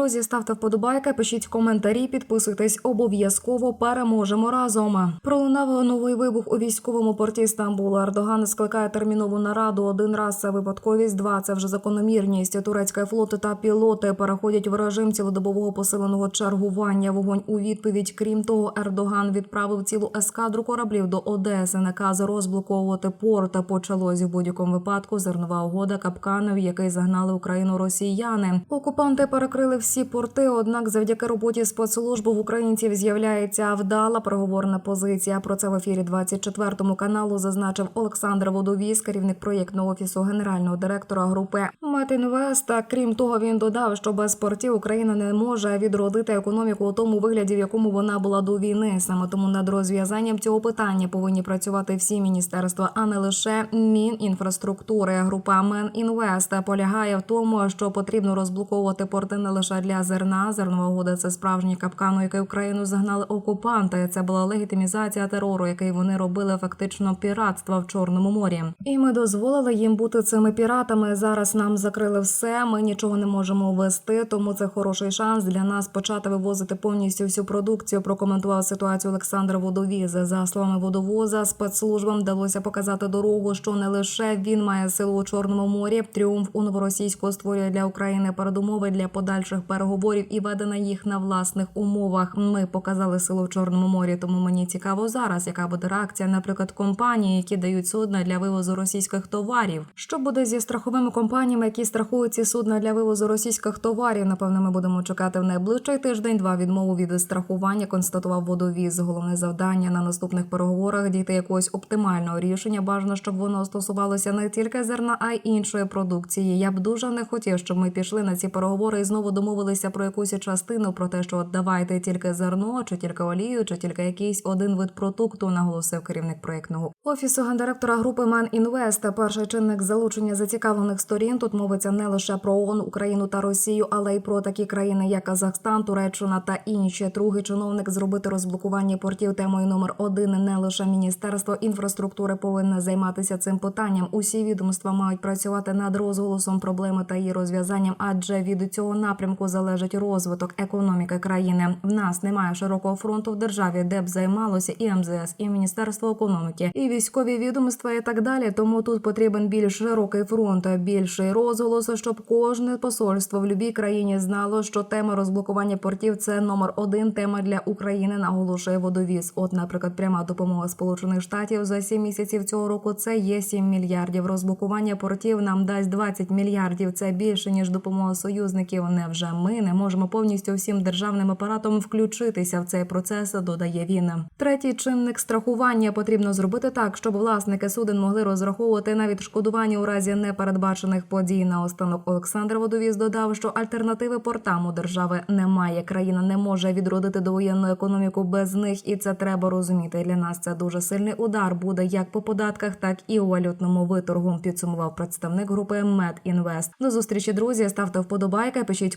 Друзі, ставте вподобайки, пишіть коментарі, підписуйтесь обов'язково. Переможемо разом. Пролунав новий вибух у військовому порті Стамбула. Ердоган скликає термінову нараду. Один раз це випадковість, два це вже закономірність. Турецька флоти та пілоти переходять в режим цілодобового посиленого чергування. Вогонь у відповідь. Крім того, Ердоган відправив цілу ескадру кораблів до Одеси. Наказ розблоковувати порт. Почалось в будь-якому випадку зернова угода капканів, який загнали Україну росіяни. Окупанти перекрили всі порти. Однак, завдяки роботі спецслужб в українців з'являється вдала переговорна позиція. Про це в ефірі 24 каналу зазначив Олександр Водовіз, керівник проєктного офісу генерального директора групи Метінвест. Крім того, він додав, що без портів Україна не може відродити економіку у тому вигляді, в якому вона була до війни. Саме тому над розв'язанням цього питання повинні працювати всі міністерства, а не лише Мінінфраструктури. Група Менінвест полягає в тому, що потрібно розблоковувати порти не лише для зерна. Зернова угода це справжній капкан, у який Україну загнали окупанти. Це була легітимізація терору, який вони робили фактично піратства в Чорному морі. І ми дозволили їм бути цими піратами. Зараз нам закрили все. Ми нічого не можемо ввести, тому це хороший шанс для нас почати вивозити повністю всю продукцію. Прокоментував ситуацію Олександр Водовіз. За словами водовоза, спецслужбам вдалося показати дорогу, що не лише він має силу у Чорному морі. Тріумф у новоросійського створює для України передумови для подальших переговорів і ведення їх на власних умовах. Ми показали силу в Чорному морі, тому мені цікаво зараз, яка буде реакція, наприклад, компаній, які дають судна для вивозу російських товарів. Що буде зі страховими компаніями, які страхують ці судна для вивозу російських товарів? Напевно, ми будемо чекати в найближчий тиждень. Два відмову від страхування констатував водовіз. Головне завдання на наступних переговорах дійти якогось оптимального рішення. Бажано, щоб воно стосувалося не тільки зерна, а й іншої продукції. Я б дуже не хотів, щоб ми пішли на ці переговори і знову домовилися про якусь частину, про те, що давайте тільки зерно, чи тільки олію, чи тільки якийсь один вид продукту, наголосив керівник проєктного офісу гендиректора групи Мен Інвест. Перший чинник залучення зацікавлених сторін. Тут мовиться не лише про ООН, Україну та Росію, але й про такі країни, як Казахстан, Туреччина та інші. Другий чиновник зробити розблокування портів темою номер один. Не лише міністерство інфраструктури повинне займатися цим питанням. Усі відомства мають працювати над розголосом проблеми та її розв'язанням, адже від цього напрямку залежить розвиток економіки країни. В нас немає широкого фронту в державі, де б займалося і МЗС, і Міністерство економіки, і військові відомства, і так далі. Тому тут потрібен більш широкий фронт, більший розголос, щоб кожне посольство в любій країні знало, що тема розблокування портів це номер один тема для України. Наголошує водовіз. От, наприклад, пряма допомога Сполучених Штатів за 7 місяців цього року. Це є 7 мільярдів. Розблокування портів нам дасть 20 мільярдів. Це більше ніж допомога союзників. Невже ми не можемо повністю всім державним апаратом включитися в цей процес? Додає він. Третій чинник страхування потрібно зробити так, щоб власники суден могли розраховувати на відшкодування у разі непередбачених подій. Наостанок Олександр Водовіз додав, що альтернативи портам у держави немає. Країна не може відродити довоєнну економіку без них, і це треба розуміти. Для нас це дуже сильний удар буде як по податках, так і у валютному виторгу. Підсумував представник групи Медінвест. До зустрічі, друзі. Ставте вподобайки, пишіть